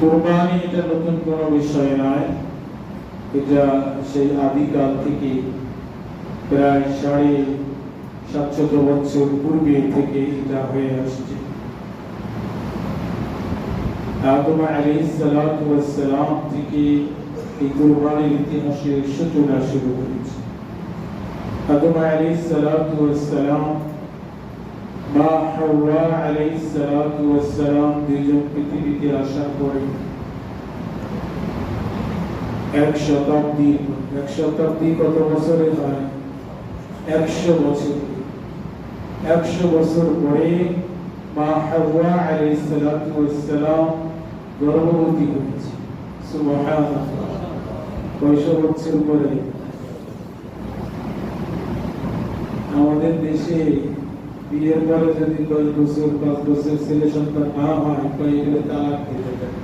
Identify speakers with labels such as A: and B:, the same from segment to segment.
A: কোরবানি এটা নতুন কোনো বিষয় নয়। এটা সেই আদিকাল থেকে প্রায় সাড়ে সাতশত বছর পূর্বে থেকে এটা হয়ে আসছে। আদম ওয়াস থেকে এই কোরবানির ইতিহাসের সূচনা শুরু হয়েছে। আদম আলাইহিস সালাতু ওয়াস সালাম মা হাওয়া আলাইহিস সালাতু ওয়াস সালাম দুইজন পৃথিবীতে আসার পরে এক শতাব্দী এক শতাব্দী কত বছরে হয়? একশো বছর। একশো বছর পরে মা হাওয়া আলাইহিস সালাতু ওয়াস সালাম গর্ভবতী হয়েছে। সুবহানাল্লাহ। কয়শো বছর পরে? আমাদের দেশে বিয়ের পরে যদি দশ বছর, পাঁচ বছর ছেলে সন্তান না হয় কয় এগুলো তালাক দিতে পারে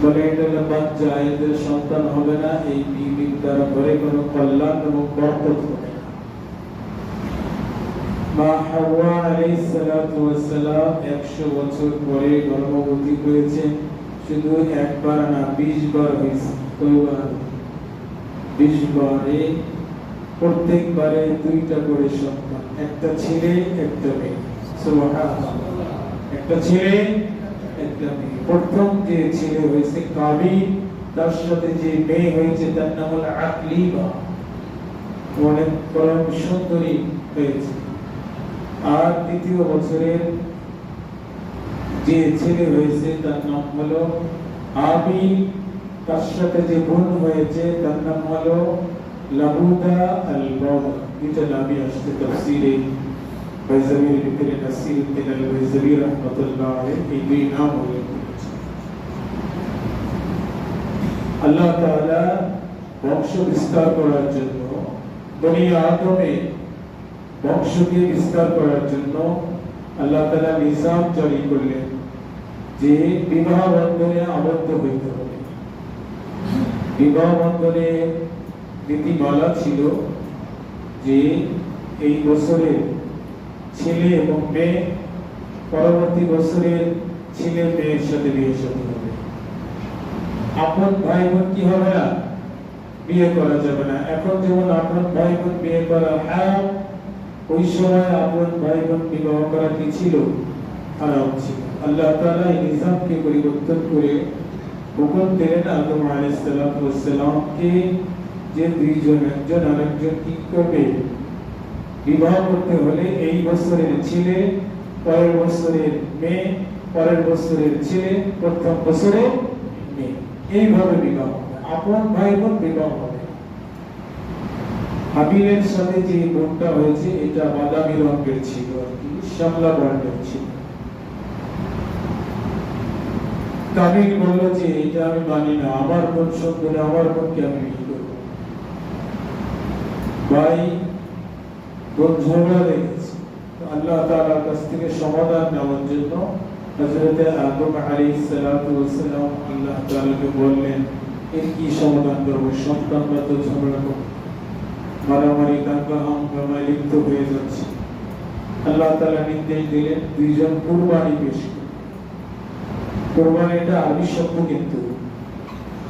A: বলে এটা বাচ্চা, এদের সন্তান হবে না, এই বিবির দ্বারা ঘরে কোনো কল্যাণ এবং বরকত হবে মা হাওয়া আলাইহিস সালাতু ওয়াস সালাম 100 বছর পরে গর্ভবতী হয়েছে। শুধু একবার না 20 বার হয়েছে। কয়বার 20 বারে প্রত্যেকবারে দুইটা করে সন্তান, একটা ছেলে, একটা মেয়ে। একটা ছেলে, একটা মেয়ে। প্রথম যে ছেলে হয়েছে কাবিল, তার সাথে যে মেয়ে হয়েছে তার নাম পরম সুন্দরী হয়েছে। আর দ্বিতীয় বছরের যে ছেলে হয়েছে তার নাম হলো আবিল, তার সাথে যে বোন হয়েছে তার নাম হলো লাহুদা আল বাবা এটা নামই আসছে তাফসিরে বাইজামির ভিতরে নাসির উদ্দিন আল বাইজামি রহমতুল্লাহ আলাইহি এই দুই নাম উল্লেখ করেছেন আল্লাহ তাআলা বংশ বিস্তার করার জন্য বনি আদমে বংশকে বিস্তার করার জন্য আল্লাহ তাআলা নিজাম জারি করলেন যে বিবাহ বন্ধনে আবদ্ধ হইতে হবে বিবাহ বন্ধনে নীতিমালা ছিল যে এই বছরে ছেলে এবং মেয়ে, পরবর্তী বছরের ছেলে মেয়ের সাথে বিয়ে সাথে হবে। আপন ভাই বোন কি হবে না? বিয়ে করা যাবে না। এখন যেমন আপন ভাই বোন বিয়ে করা হ্যাঁ ওই সময় আপন ভাই বোন বিবাহ করা কি ছিল? হারাম ছিল। আল্লাহ তাআলা এই নিজামকে পরিবর্তন করে হুকুম দিলেন আদম আলাইহিস সালামকে যে দুইজন, একজন আরেকজন কি করবে। বিবাহ করতে হলে এই বছরের ছেলে, পরের বছরের মেয়ে, পরের বছরের ছেলে, প্রথম বছরে মেয়ে। এইভাবে বিবাহ আপন ভাই বোন বিবাহ হবে। হাবিলের সাথে যে বোনটা হয়েছে, এটা বাদামি রঙের ছিল আর কি, শ্যামলা বর্ণের ছিল। কাবিল বলল যে, এটা আমি মানি না। আমার বোন সুন্দর আমার বোনকে আমি ভাই বোন ঝগড়া লেগেছে আল্লাহ তাআলার কাছ থেকে সমাধান নেওয়ার জন্য হযরত আদম আলাইহিস সালাতু আল্লাহ তাআলাকে বললেন, এর কি সমাধান করব? সন্তানরা তো ঝগড়া করে মারামারি দাঙ্গা হাঙ্গামায় লিপ্ত হয়ে যাচ্ছে। আল্লাহ তাআলা নির্দেশ দিলেন, দুইজন কুরবানি পেশ করুন কোরবানি এটা আরবি শব্দ কিন্তু।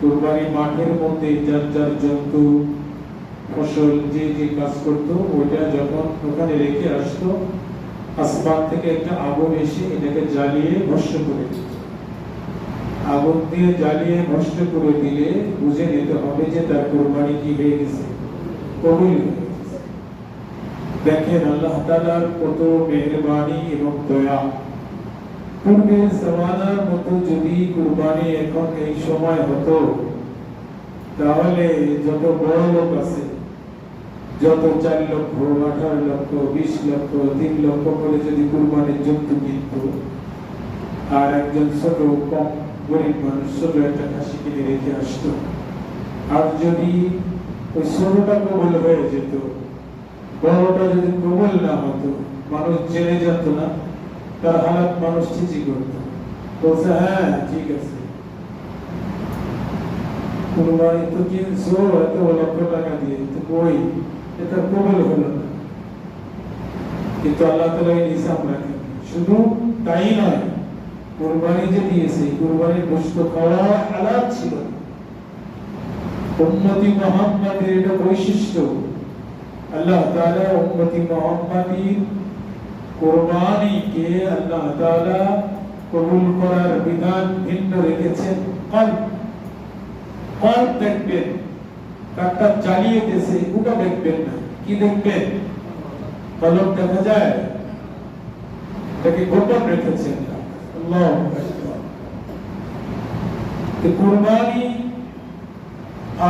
A: কুরবানি মাঠের মধ্যে যার যার জন্তু, ফসল যে যে কাজ করতো, ওইটা যখন ওখানে রেখে আসমান থেকে একটা আগুন এসে এটাকে জ্বালিয়ে করে আগুন দিয়ে জ্বালিয়ে ভস্ম করে দিলে বুঝে নিতে হবে যে তার কোরবানি কি হয়ে গেছে। কবুল। দেখেন আল্লাহ তাআলার কত মেহেরবানি এবং দয়া। পূর্বের জমানার মতো যদি কুরবানি এখন এই সময় হতো। তাহলে যত বড় লোক আছে, যত চার লক্ষ, আঠারো লক্ষ, বিশ লক্ষ, তিন লক্ষ করে যদি কুরবানির জন্তু কিনত আর একজন ছোট, কম গরিব মানুষ, ছোট একটা খাসি কিনে রেখে আসতো। আর যদি ওই ছোটটা কবল হয়ে যেত, বড়টা যদি কবল না হতো, মানুষ জেনে যেত না তার হালাত মানুষ চিচি করত বলছে হ্যাঁ ঠিক আছে। তো কিনছো এত লক্ষ টাকা দিয়ে, তো এটা কবল না। কিন্তু আল্লাহ তালা এই রাখেন শুধু তাই নয়, কোরবানি যে দিয়েছে কোরবানির গোস্ত খাওয়া হালাল ছিল। উম্মতি মোহাম্মদের এটা বৈশিষ্ট্য। আল্লাহ তাআলা উম্মতি মোহাম্মদীর কোরবানিকে আল্লাহ তাআলা কবুল করার বিধান ভিন্ন রেখেছেন কল্প কল্প দেখবেন কাকটা চালিয়ে দিয়েছে ওটা দেখবেন না কি দেখবেন কলম দেখা যায় এটাকে গোপন রেখেছেন আল্লাহ আকবার। তো কুরবানি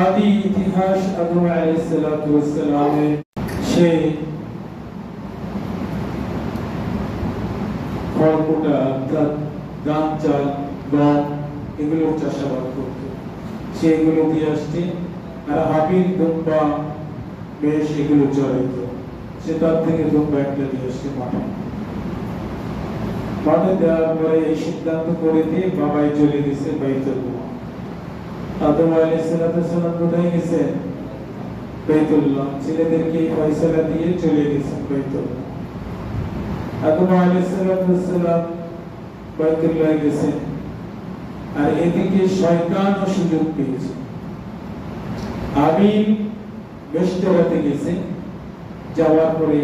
A: আদি ইতিহাস আদম আলাইহিস সালাতু ওয়াস অর্থাৎ ধান চাল গম এগুলোর চাষাবাদ করত। সে এগুলো দিয়ে আসছে, আর হাবিল দুম্বা বেশ এগুলো চড়াইত। সে তার থেকে দুম্বা একটা দিয়ে আসছে মাঠে। মাঠে দেওয়ার পরে এই সিদ্ধান্ত করে দিয়ে বাবাই চলে গেছে বাইতুল্লাহ আদম ওয়াস সালাম কোথায় গেছেন বাইতুল্লাহ ছেলেদেরকে এই দিয়ে চলে গেছেন বাইতুল্লাহ আদম আলাইহিস সালাতু ওয়াস বাইতুল্লাহ গেছেন আর এদিকে শয়তানও সুযোগ পেয়েছে। আবিল বেষ্টরাতে গেছে। যাওয়ার পরে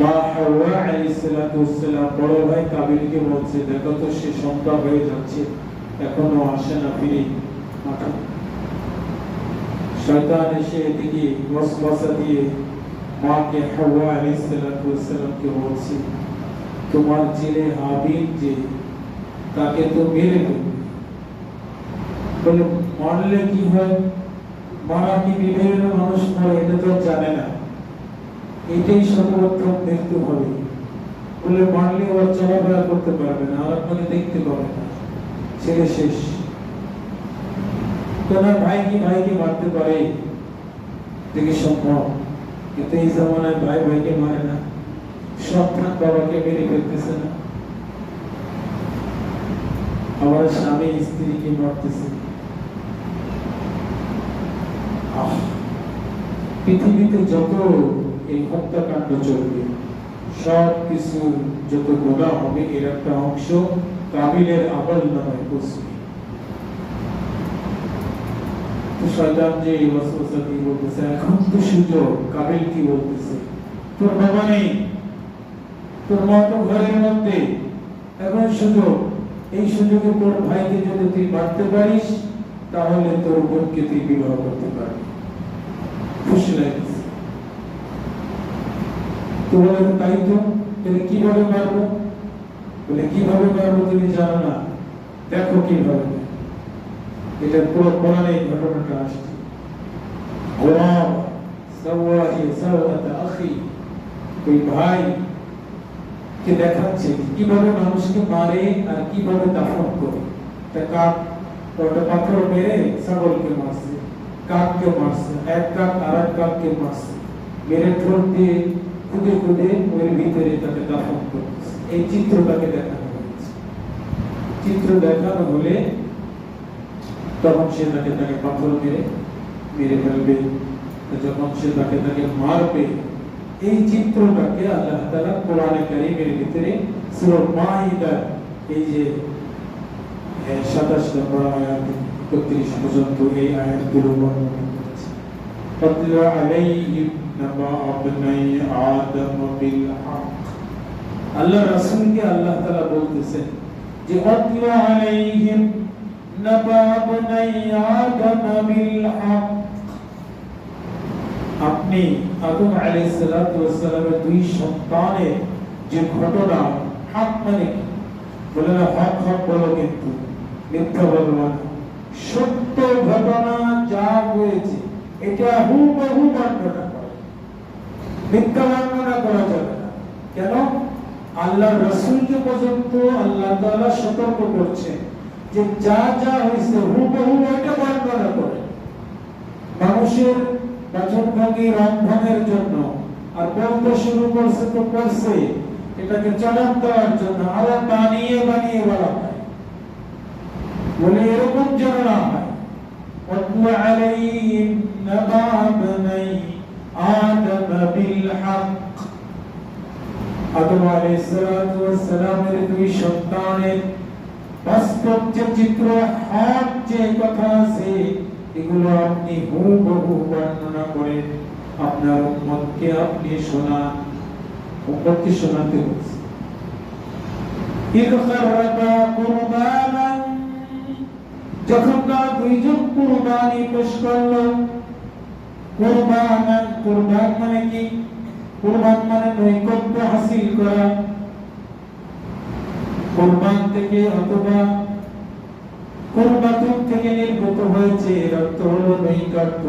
A: মা হাওয়া আলাইহিস সালাতু ওয়াস সালাম বড় ভাই কাবিলকে বলছে, দেখো তো, সে সন্ধ্যা হয়ে যাচ্ছে। এখনও আসে না, ফিরে শয়তান এসে এদিকে ওয়াসওয়াসা দিয়ে মাকে হাওয়া আলাইহিস সালাতু ওয়াস সালামকে বলছে, তোমার ছেলে হাবিল যে, তাকে তো মেরে বলে, মারলে কি হয়? মারা কি বিভিন্ন মানুষ মরে, এটা তো জানে না। এটাই সর্বপ্রথম মৃত্যু হবে। বলে, মারলে ওর চলাফেরা করতে পারবে না, আর আপনাকে দেখতে পাবে না। ছেলে শেষ। তোমার ভাই কি ভাইকে মারতে পারে? দেখি সম্ভব। কিন্তু এই জামানায় ভাই ভাইকে মারে না। সন্তান বাবাকে মেরে ফেলতেছে না। আমার স্বামী স্ত্রীকে মারতেছে। পৃথিবীতে যত এই হত্যাকাণ্ড চলবে সব কিছু যত গোনা হবে, এর একটা অংশ কাবিলের আমল নামে পৌঁছবে তো শয়তান যে ওয়াসওয়াসা দিয়ে বলতেছে, এখন তো সুযোগ কাবিল কি বলতেছে? তোর তোর ঘরের মধ্যে। এখন সুযোগ এই সুযোগে তোর ভাইকে যদি তুই পারিস, তাহলে তোর বোনকে তুই বিবাহ করতে পারবি। খুশি লাগছে তো তাই তো? তাহলে কীভাবে মারবো? বলে, কীভাবে মারবো তুমি জানো না। দেখো কীভাবে এটা পুরো কোরআনে এই ঘটনাটা আসছে। গোলাম সাওয়াহি সাওয়াতা আখি, ওই ভাই কে দেখাচ্ছে কীভাবে মানুষকে মারে আর কীভাবে দাফন করে। তা কাক ওটা পাথর মেরে ছাগলকে মারছে কাককে মারছে, এক কাক আর এক কাককে মারছে। মেরে ঠোঁট দিয়ে খুদে খুদে ওর ভিতরে তাকে দাফন করতেছে এই চিত্রটাকে দেখানো হয়েছে। চিত্র দেখানো হলে তখন সে তাকে তাকে পাথর মেরে মেরে ফেলবে। যখন সে তাকে তাকে মারবে, এই চিত্রটাকে আল্লাহ তালা কোরআনে কারিমের ভিতরে সুরমাহিদা এই যে সাতাশ নম্বর আয়াত, একত্রিশ পর্যন্ত এই আয়াতগুলো বর্ণনা করেছে। আল্লাহ রাসুলকে আল্লাহ তালা বলতেছেন যে অত্লা আলাইহিম বিল আপনি আদম আলাইহিস সালাতু ওয়াস সালামের দুই সন্তানের যে ঘটনা, হক মানে কি? বলে না, হক হক বলো কিন্তু, মিথ্যা বলব না। সত্য ঘটনা যা হয়েছে, এটা হুবহু বর্ণনা করে। মিথ্যা বর্ণনা করা যাবে না। কেন? আল্লাহ রসুলকে পর্যন্ত আল্লাহ তাআলা সতর্ক করছে যে যা যা হয়েছে হুবহু ওইটা বর্ণনা করে মানুষের বাচন ভঙ্গি রং ভঙ্গের জন্য আর বলতে শুরু করছে তো করছে এটাকে চলন দেওয়ার জন্য আবার বানিয়ে বানিয়ে বলা হয় বলে এরকম যেন না হয় واتل عليهم نبع ابني آدم بالحق আদম আলাইহিসসালামের দুই সন্তানের বাস্তব যে চিত্র হক যে কথা আছে, এগুলো আপনি হুবহু বর্ণনা করে আপনার উম্মতকে আপনি শোনা, উম্মতকে শোনাতে হচ্ছে। যখন মানে কি? কুরবান মানে নৈকট্য হাসিল করা। কুরবান থেকে অথবা কুরবাতুন থেকে নির্গত হয়েছে এর অর্থ হলো নৈকট্য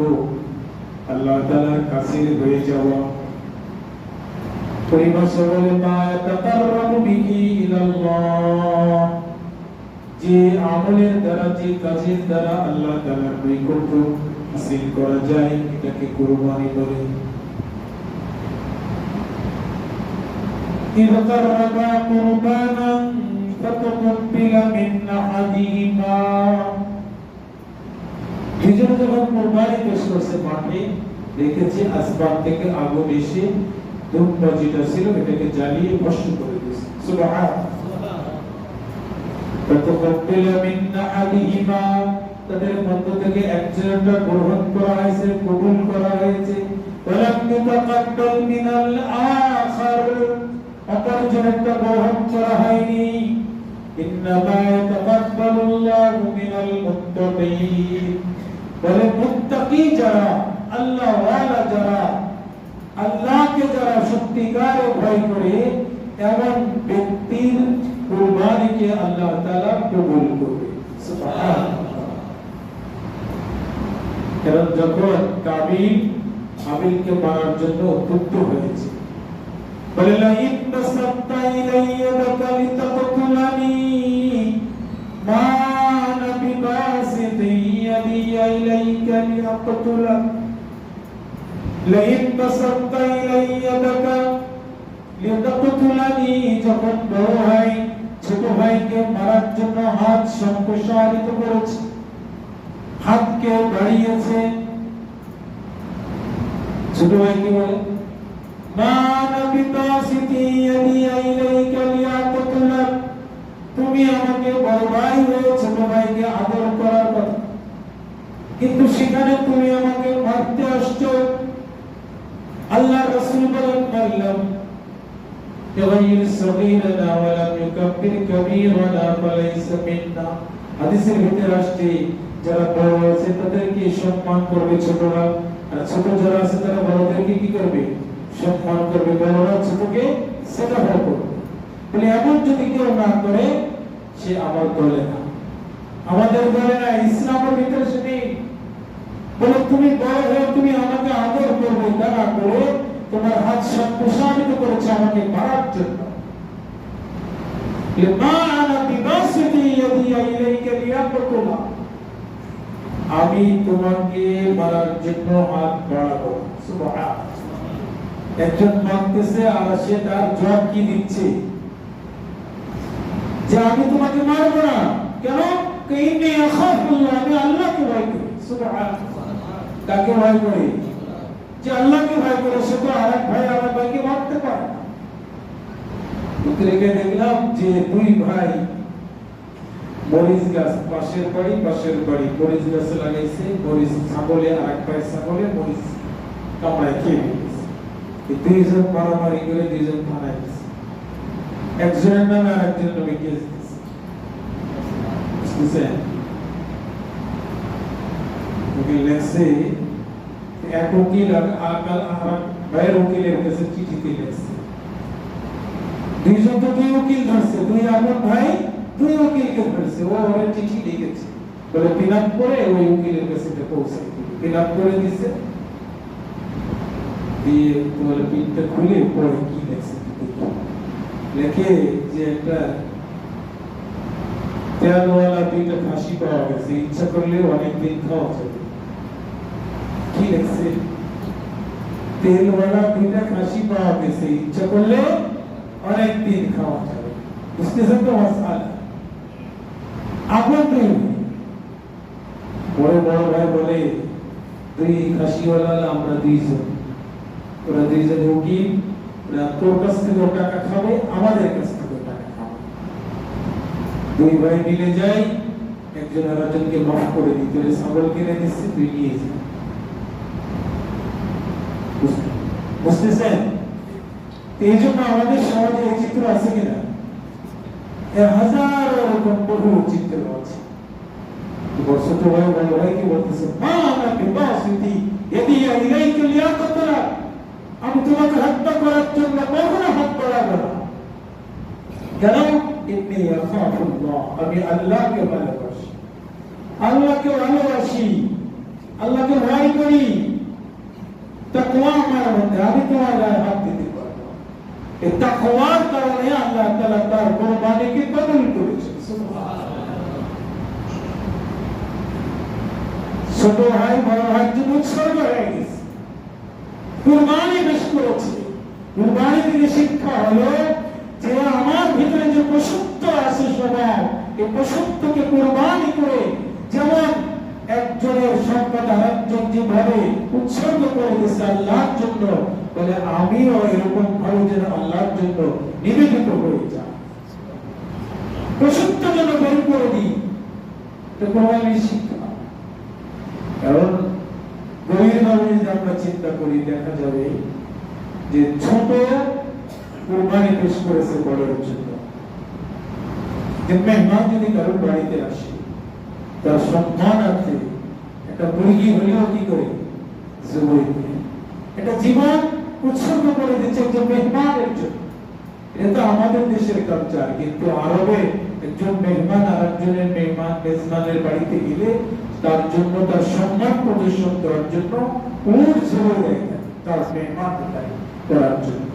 A: আল্লাহ তাআলার কাছে হয়ে যাওয়া পরিভাষা বলে মা তাকাররাবু বিহি ইলাল্লাহ যে আমলের দ্বারা যে কাজের দ্বারা আল্লাহ তাআলার নৈকট্য হাসিল করা যায় এটাকে কুরবানি বলে إذ قربا قربانا فتقبل من أحدهما দুজন যখন কোরবানি পেশ করছে মাঠে দেখেছে আসবাব থেকে আগুন এসে ধূপটা যেটা ছিল এটাকে জ্বালিয়ে ভস্ম করে দিয়েছে সুবহানাল্লাহ فتقبل من أحدهما তাদের মধ্য থেকে একজনটা গ্রহণ করা হয়েছে কবুল করা হয়েছে ولم يتقبل من الآخر অপরজনটা গ্রহণ করা হয়নি إنما يتقبل الله من المتقين বলে মুত্তাকি যারা আল্লাহ ওয়ালা যারা আল্লাহকে যারা সত্যিকারে ভয় করে এমন ব্যক্তির কুরবানিকে আল্লাহ তাআলা কবুল করবে সুবহানাল্লাহ কারণ যখন কাবিল হাবিলকে মারার জন্য উদ্যুক্ত হয়েছে বলে, লাইন বাসাত্তা ইলাইয়া বাকা লিতাকতুলানি মা নাবি বাসিতি ইয়াদি ইলাইকা লিয়াকতুলাক লাইন বাসাত্তা ইলাইয়া বাকা লিতাকতুলানি যখন বড় ভাই ছোট ভাইকে মারার জন্য হাত সম্প্রসারিত করেছে, হাতকে বাড়িয়েছে। ছোট ভাইকে বলে মা নবী তাসিতি ইয়াদি ইলাইকা লিয়াকতুলাক তুমি আমাকে বড় ভাই হয়ে ছোট ভাইকে আদর করার কথা কিন্তু সেখানে তুমি আমাকে মারতে আসছো আল্লাহ রাসূল বলেন মারলাম يغير صغيرنا ولم يكبر كبيرنا فليس منا হাদিসের ভিতরে আসছে যারা বড় আছে তাদেরকে সম্মান করবে ছোটরা আর ছোট যারা আছে তারা বড়দেরকে কি করবে সম্মান করবে ব্যবহার হচ্ছে তোকে সেটা করবে বলে এমন যদি কেউ না করে, সে আমার দলে না। আমাদের দলে না ইসলামের ভিতরে সেটি বলে, তুমি বড় হয়ে তুমি আমাকে আদর করবে, তারা করে তোমার হাত সম্প্রসারিত করেছে আমাকে মারার জন্য। আমি তোমাকে মারার জন্য হাত বাড়াবো। সুবহান একজন মারতেছে আর সে তার জবাব কি দিচ্ছে? যে, আমি তোমাকে মারবো না। কেন? ইন্নী আখাফুল্লাহ আমি আল্লাহকে ভয় করি। সুবহানাল্লাহ। কাকে ভয় করি? যে, আল্লাহকে ভয় করে, সে তো আরেক ভাই আরেক ভাইকে মারতে পারে দেখলাম যে, দুই ভাই মরিচ গাছ, পাশের বাড়ি পাশের বাড়ি মরিচ গাছ লাগাইছে, মরিচ ছাগলে ভাই ছাগলে মরিচ কামড়ায় খেয়ে ফেলেছে এই দুইজন মারামারি করে দুইজন থানায় গেছে একজনের নামে আর একজনের নামে কেস দিছে বুঝছেন উকিল লেখছে এক উকিল আর আর ভাইয়ের উকিলের কাছে চিঠিতে লেখছে দুইজন তো দুই উকিল ধরছে দুই আপন ভাই দুই উকিলকে ধরছে ও ওরা চিঠি লিখেছে বলে পিন আপ করে ওই উকিলের কাছে এটা পৌঁছে পিন আপ করে দিছে দিয়ে তোমার পিনটা খুলে পরে কি লেখছে লেখে যে একটা তেলওয়ালা দুইটা খাসি পাওয়া গেছে। ইচ্ছা করলে অনেক দিন খাওয়া যাবে কি লেখছে তেলওয়ালা দুইটা খাসি পাওয়া গেছে। ইচ্ছা করলে অনেক দিন খাওয়া যাবে বুঝতেছেন তো মশালা আপনার দুই বড় বড় ভাই বলে, দুই খাসিওয়ালা আমরা দুইজন। ওরা দুইজন উকিল ওরা তোর কাছ থেকে টাকা খাবে, আমাদের কাছ থেকে টাকা খাবে। দুই ভাই মিলে যাই, একজন আরেকজনকে মাফ করে কিনে তুই নিয়ে যা। বুঝতেছেন? এই জন্য আমাদের সমাজে এই চিত্র আছে কিনা? হাজার এরকম বহু চিত্র আছে। ছোট ভাই, বড় বলতেছে? মা আমার বিবাহ স্মৃতি এদি ইলাইকে লিয়াকতরা আমি তোমাকে হত্যা করার জন্য কখনো হাত বাড়াবো না। কেন? আমি আল্লাহকে ভালোবাসি। আল্লাহকে ভালোবাসি, আল্লাহকে ভয় করি। তাকওয়া আমার মধ্যে, আমি তোমার গায়ে হাত দিতে পারব না। এই তাকওয়ার কারণে আল্লাহ তাআলা তার কোরবানিকে কবুল সুবহানাল্লাহ ছোট ভাই, বড় জন্য উৎসর্গ হয়ে গেছে। কুরবানি বেশ করেছে। কুরবানি থেকে শিক্ষা হলো যে আমার ভিতরে যে পশুত্ব আছে স্বভাব এই পশুত্বকে কুরবানি করে যেমন একজনের সম্পদ আরেকজন যেভাবে উৎসর্গ করে দিয়েছে আল্লাহর জন্য, বলে আমিও এরকম ভাবে যেন আল্লাহর জন্য নিবেদিত হয়ে যাই। পশুত্ব যেন বের করে দিই এটা কোরবানির শিক্ষা। কারণ আমরা চিন্তা করি, দেখা যাবে যে ছোট কোরবানি পেশ করেছে বড়ের জন্য। মেহমান যদি কারোর বাড়িতে আসে, তার সম্মানার্থে একটা মুরগি হলেও কি করে? এটা জীবন উৎসর্গ করে দিচ্ছে একজন মেহমানের জন্য। এটা আমাদের দেশের কালচার কিন্তু আরবে একজন মেহমান আর একজনের মেহমান, মেজবানের বাড়িতে গেলে তার জন্য তার সম্মান প্রদর্শন করার জন্য উঠ ছেড়ে দেয়, তার মেহমান করার জন্য।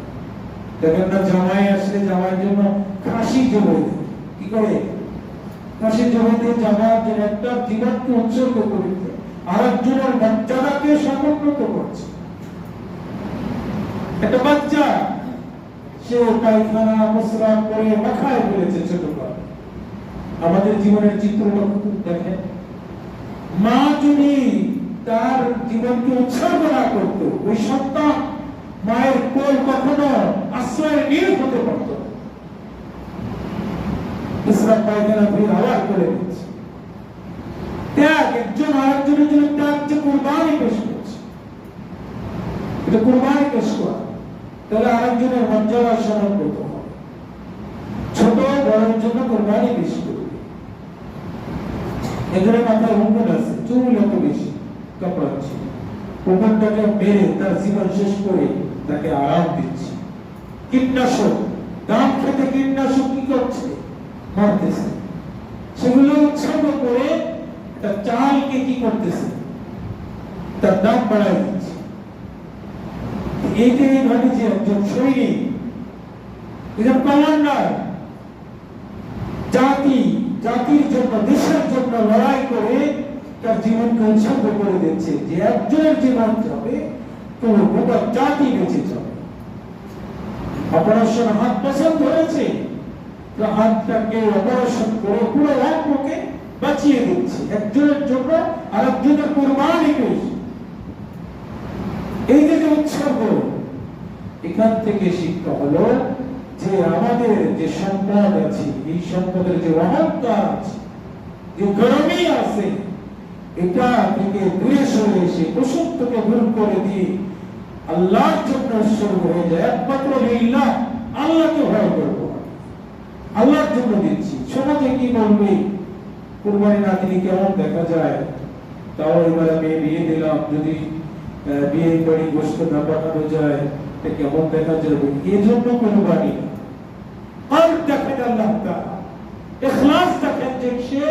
A: দেখেন না, জামাই আসলে জামাইয়ের জন্য খাসি জমে কি করে? খাসি জমে দিয়ে জামাইয়ের জন্য একটা জীবনকে উৎসর্গ করে আর একজনের বাচ্চাটাকে সমুন্নত করছে। একটা বাচ্চা সে পায়খানা মুসরাম করে মাখায় ফেলেছে ছোটকাল আমাদের জীবনের চিত্রটা দেখেন। মা যদি তার জীবনকে উৎসর্গ না করত, ওই সন্তান মায়ের কোল কখনো আশ্রয় নিয়ে হতে পারত। ইসলাম পায়খানা ফির আবার করে দিচ্ছে। ত্যাগ, একজন আরেকজনের জন্য ত্যাগ যে কোরবানি পেশ করছে। এটা কোরবানি পেশ করা। তাহলে আরেকজনের মর্যাদা স্মরণ করতে হবে। ছোট বড়ের জন্য কোরবানি বেশি করবে মাথায় হুকুন আছে, চুল এত বেশি, কাপড়াচ্ছে। হুকুনটাকে মেরে তার জীবন শেষ করে তাকে আরাম দিচ্ছে। কীটনাশক, দাম খেতে কীটনাশক কি করছে? মারতেছে। সেগুলো উৎসর্গ করে তার চালকে কি করতেছে? তার দাম বাড়াই দিচ্ছে এইটাই ভাবে যে একজন সৈনিক একজন কমান্ডার জাতি, জাতির জন্য, দেশের জন্য লড়াই করে তার জীবনকে উৎসর্গ করে দিচ্ছে যে একজনের জীবন যাবে তো গোটা জাতি বেঁচে যাবে। অপারেশন হাত পছন্দ হয়েছে, তো হাতটাকে অপারেশন করে পুরো অঙ্গকে বাঁচিয়ে দিচ্ছে। একজনের জন্য আর একজনের কোরবানি পেয়েছে এই যে উৎসর্গ এখান থেকে শিক্ষা হলো যে আমাদের যে সম্পদ আছে, এই সম্পদের যে অহংকার আছে, যে গরমই আছে, এটা থেকে দূরে সরে এসে পশুত্বকে দূর করে দিয়ে আল্লাহর জন্য উৎসর্গ হয়ে যায়। একমাত্র লিল্লাহ, আল্লাহকে ভয় করব আল্লাহর জন্য দিচ্ছি। সমাজে কি বলবে? কুরবানি না কেমন দেখা যায়? তাও এবার আমি বিয়ে দিলাম, যদি বিয়ে বাড়ি গোষ্ঠ না পাঠানো যায় তা কেমন দেখা যাবে? দেখেন আল্লাহ ইখলাস দেখেন যে সে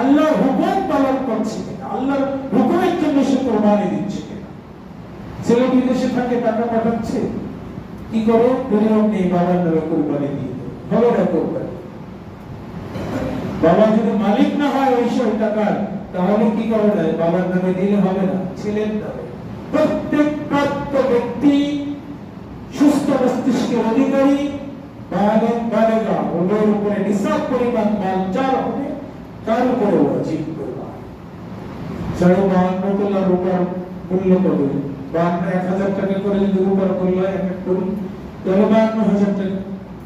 A: আল্লাহর হুকুম পালন করছে আল্লাহর হুকুমের জন্য সে কোরবানি দিচ্ছে ছেলে বিদেশে থাকে, টাকা পাঠাচ্ছে। কি করে? নেই, বাবার নামে কোরবানি দিয়ে। হবে না বাবা যদি মালিক না হয়, ওই সব টাকার তাহলে কি করে বাবার নামে দিলে হবে না। ছেলের নামে। প্রত্যেক প্রাপ্ত ব্যক্তি সুস্থ মস্তিষ্কের অধিকারী, বালেক বালেগা ওদের উপরে নিসাব পরিমাণ মাল যার হবে, তার উপরে ওয়াজিব রূপার মূল্য কত? বাহান্ন, এক হাজার টাকা করে যদি রূপার মূল্য এক এক হাজার টাকা।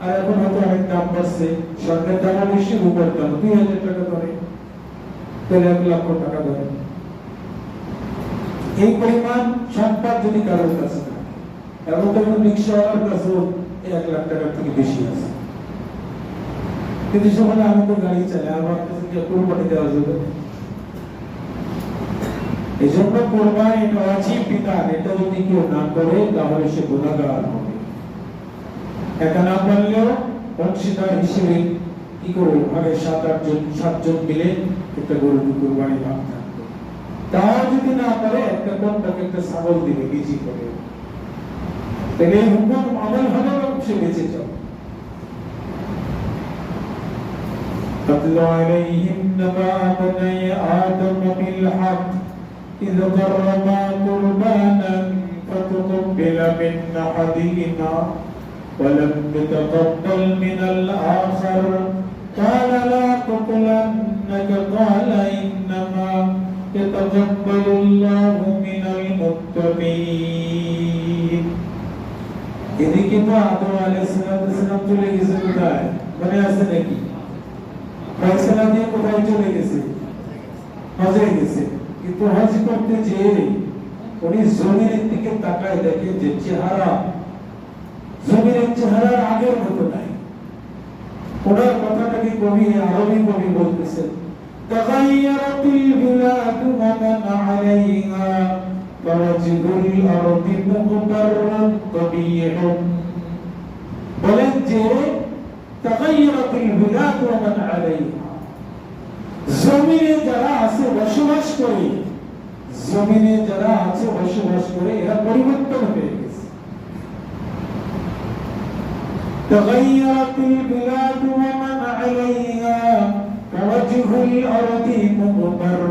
A: আর এখন হয়তো অনেক দাম বাড়ছে। স্বর্ণের দাম বেশি রূপার দাম দুই হাজার টাকা ধরে। তাহলে এক লক্ষ টাকা ধরে। এই পরিমাণ সম্পদ যদি কারোর কাছে এবং তো রিক্সাওয়ালার কাছেও এক লাখ টাকার থেকে বেশি আছে। কিন্তু সকালে আমি তো গাড়ি চালাই, আমার কাছে কোরবানি দেওয়া যাবে? এই জন্য কোরবানি এটা বিধান, এটা যদি কেউ না করে, তাহলে সে গুণাগার হবে। একা না পারলেও অংশীদার হিসেবে কি করব ভাগে সাত আটজন, সাতজন মিলে একটা গরু কোরবানি থাকবে তাও যদি না পারে একটা কোনটাকে একটা ছাগল দিবে বিজি করে তাহলে এই হুকুম আমল হবে এবং সে বেঁচে যাবে قتل عليهم نبع بني آدم بالحق إذ قربا قربانا فتقبل من أحدهما ولم يتقبل من الآخر قال لا تقتلنك قال إنما يتقبل الله من المتقين এদিকে তো আদম আলাইহিস সালাম চলে গেছে কোথায় মনে আছে নাকি ফয়সালা দিয়ে কোথায় চলে গেছে হজে গেছে কিন্তু হজ করতে যেয়ে উনি জমিনের দিকে তাকায় দেখে যে চেহারা জমিনের চেহারার আগের মতো নাই ওনার কথাটাকে কবি আরবি কবি বলতেছেন تغيرت البلاد ومن عليها فوجه الأرض مغبر قبيح বলেন যে تغيرت البلاد ومن عليها জমিনে যারা আছে বসবাস করে জমিনে যারা আছে বসবাস করে এরা পরিবর্তন হয়ে গেছে تغيرت البلاد ومن عليها فوجه الأرض مغبر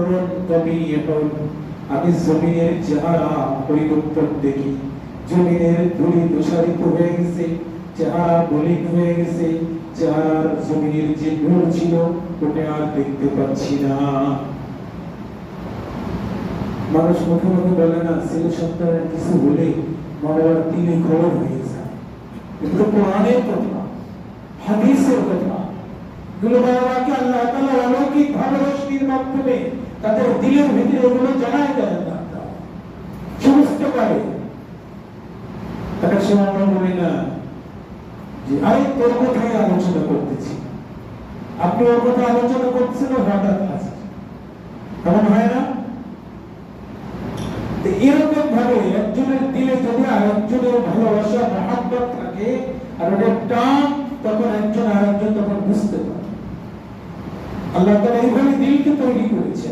A: قبيح আমি জমিনের চেহারা পরিবর্তন দেখি জমিনের ধুলি দূষারিত হয়ে গেছে চেহারা মলিন হয়ে গেছে চেহারার জমিনের যে নূর ছিল ওটা আর দেখতে পাচ্ছি না মানুষ মুখে মুখে বলে না ছেলে সন্তানের কিছু হলে মনোবার তিলে খবর হয়ে যায় এগুলো কোরআনের কথা হাদিসের কথা এগুলো বাবাকে আল্লাহ তাআলা অলৌকিক ভাবে মাধ্যমে তাদের দিলের ভিতরে এগুলো জানাই দেন সমস্ত পারে একটা সময় আমরা বলি না যে আমি তোর কথাই আলোচনা করতেছি। আপনি ওর কথা আলোচনা করছেন হঠাৎ আছে এমন হয় না এরকম ভাবে একজনের দিলে যদি আরেকজনের ভালোবাসা, মহাব্বত থাকে, আর ওটা টান, তখন একজন আরেকজন তখন বুঝতে পারে। আল্লাহ তাআলা এইভাবে দিলকে তৈরি করেছে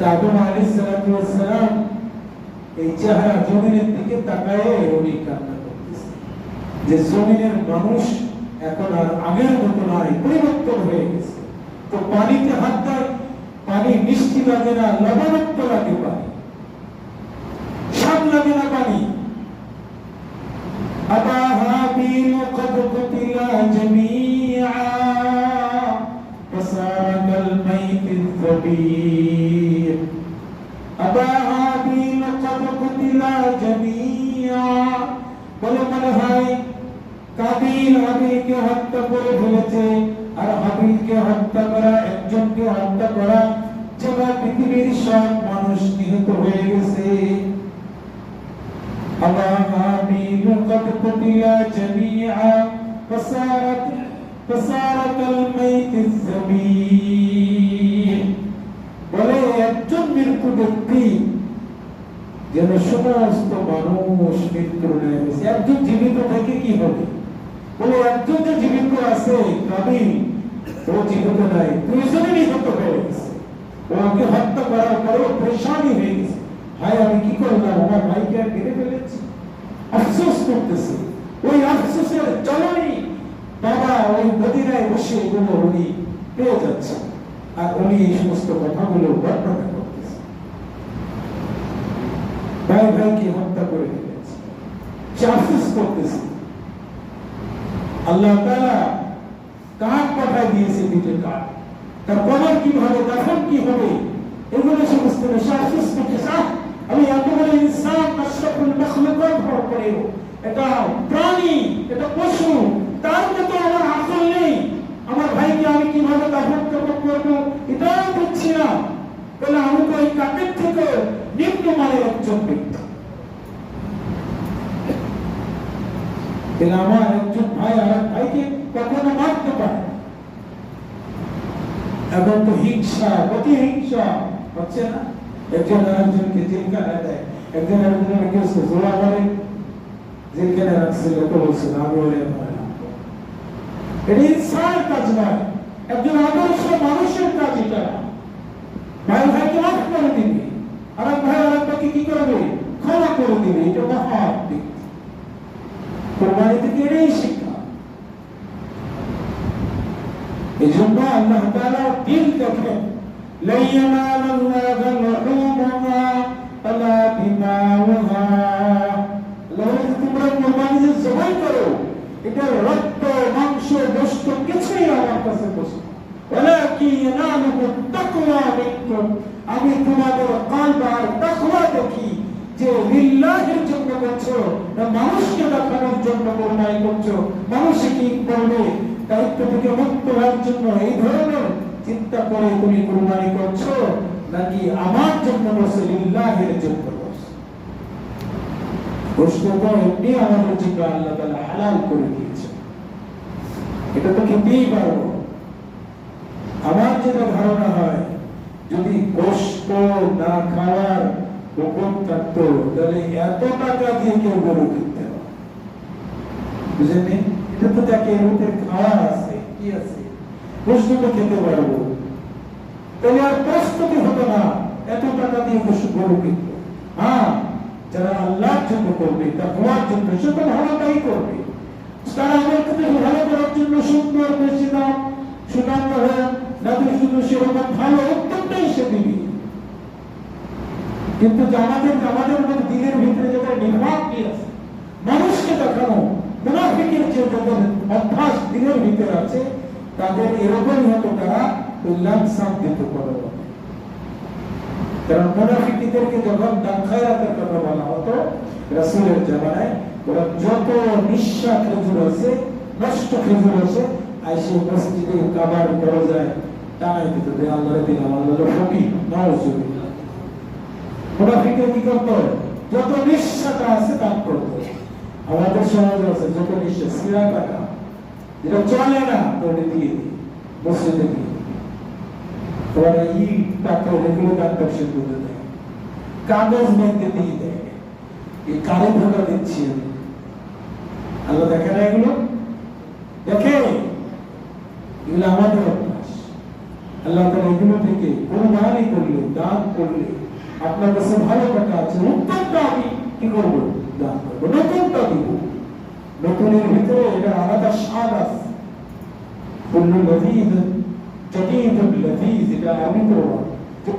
A: তারপর আলাইহিস সালাতু ওয়াস সালাম এই চেহারা জমিনের দিকে তাকায় উনি কান্না করতেছে যে জমিনের মানুষ এখন আর আগের মতো নয়, পরিবর্তন হয়ে গেছে। তো পানিতে হাত দেয়, পানি মিষ্টি লাগে না, লবণাক্ত লাগে পানি। الذبيح أبا هابيل قد قتلا جميعا বলে মনে হয় কাবিল হাবিলকে হত্যা করে ফেলেছে আর হাবিলকে হত্যা করা একজনকে হত্যা করা যেন পৃথিবীর সব মানুষ নিহত হয়ে গেছে أبابيل قد قتل جميعا فصارت فصار كالميت الذبيح মৃত্যু ব্যক্তি, যেন সমস্ত মানুষ হয়েছে। একজন জীবিত থেকে কি হবে? বলে, একজন যে জীবিত আছে ও জীবিত নাই। দুইজনে নিহত হয়ে গেছে। হত্যা করার হয়ে গেছে। ভাই, আমি কি করলাম? আমার ভাইকে আর মেরে ফেলেছি। আফসোস করতেছে। ওই আফসোসের জ্বালানি বাবা ওই বসে উনি পেয়ে আর উনি এই সমস্ত কথাগুলো বর্ণনা ভাই ভাইকে হত্যা করে দিয়েছে সে করতেছে। আল্লাহ তাআলা কাঠ পাঠায় দিয়েছে পিঠে কাঠ তার কবর কি হবে দাফন কি হবে, এগুলো সে আফসোস করতেছে। আমি এত বড় ইনসান আশরাফুল মাখলুকাত হওয়ার পরেও এটা প্রাণী এটা পশু, তার মতো আমার আকল নেই আমার ভাইকে আমি কীভাবে দাফন কাপড় করব এটাও বুঝছি না তাহলে আমি তো এই কাকের থেকে নিম্নমানের একজন ব্যক্তি তাহলে আমার একজন ভাই আর এক ভাইকে কখনো মারতে পারে না। এখন তো হিংসা প্রতিহিংসা হচ্ছে না একজন আরেকজনকে জেলখানায় দেয় একজন আরেকজনের কেউ জোড়া করে জেলখানে রাখছিল তো বলছিল আমি বলে এটা ইনসানের কাজ নয় একজন আদর্শ মানুষের কাজ এটা ভাই ভাইকে মাফ করে দিবে আর এক ভাই আর এক ভাইকে কি করবে ক্ষমা করে দিবে এটা মহা ব্যক্তি কোরবানি থেকে এটাই শিক্ষা এই জন্য আল্লাহ তাআলা দিল দেখেন لن ينال الله لحومها ولا دماؤها আল্লাহ বলে, তোমরা কোরবানি যে জবাই করো এটা রক্ত মাংস গোশত কিছুই আমার কাছে বসে ولكن يناله التقوى منكم আমি তোমাদের কলব আর তাকওয়া দেখি যে লিল্লাহের জন্য করছো না মানুষকে দেখানোর জন্য কোরবানি করছো মানুষ কি করবে দায়িত্ব থেকে মুক্ত হওয়ার জন্য এই ধরনের চিন্তা করে তুমি কোরবানি করছ নাকি আমার জন্য করছ? লিল্লাহের জন্য এমনি আমাদের জন্য আল্লাহ তাআলা হালাল করে দিয়েছে এটা তো খেতেই পারব। আমার যেটা ধারণা হয়, যদি গোশত না খাওয়ার তাহলে এত টাকা দিয়ে কেউ গরু কিনতে হবে বুঝলেন এটা তো তাকে এর খাওয়া আছে, কি আছে? তো খেতে পারব। তাহলে আর প্রস্তুতি হতো না, এত টাকা দিয়ে গোশত গরু কিনতো হ্যাঁ যারা আল্লাহর জন্য করবে তাকওয়ার জন্য সে তো ভালোটাই করবে। তারা ভালো করার জন্য সুন্দর সেরকম ভালো সে দিবি। কিন্তু আমাদের আমাদের মধ্যে দিনের ভিতরে যেটা নির্বাক কি আছে? মানুষকে দেখানো, মুনাফিকের যে অভ্যাস দিনের ভিতরে আছে তাদের এরকমই হতো তারা উল্লাম সাম দিতে পারে কারণ মুনাফিকদেরকে যখন দাখায়াতের কথা বলা হতো, রাসূলের জামানায় ওরা যত নিঃশ্বা খেজুর আছে, নষ্ট খেজুর আছে, আইসে মসজিদে কাবার টানাই দিত যে নাউজুবিল্লাহ। মুনাফিকে কি করতো? যত নিঃশ্বাটা আছে দান করতো। আমাদের সমাজে আছে, যত নিঃশ্বাস সিরা যেটা চলে না তো দিয়ে মসজিদে দিয়ে ওরা ইট পাথর এগুলো দান ব্যবসা করে দেয় কাগজ ব্যাংকে দিয়ে দেয় এই কারও ধোকা দিচ্ছি আমি আল্লাহ দেখে না এগুলো দেখে এগুলো আমাদের অভ্যাস আল্লাহ তালা এগুলো থেকে কোরবানি করলে দান করলে আপনার কাছে ভালো টাকা আছে উত্তরটা আমি কি করব দান করব নতুনটা দিব নতুনের ভিতরে এটা আলাদা স্বাদ আছে। লজিজ জটিল লজিজ এটা আমি তো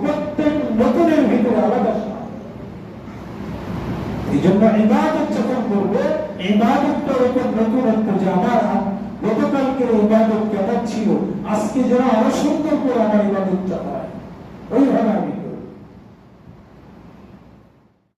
A: প্রত্যেক নতুনের ভিতরে আলাদা স্বাদ। এই জন্য ইবাদত যখন করব, ইবাদতটার উপর নতুনত্ব যে আমার গতকালকের ইবাদত কেমন ছিল? আজকে যেন আরও করে আমার ইবাদতটা হয় ওইভাবে আমি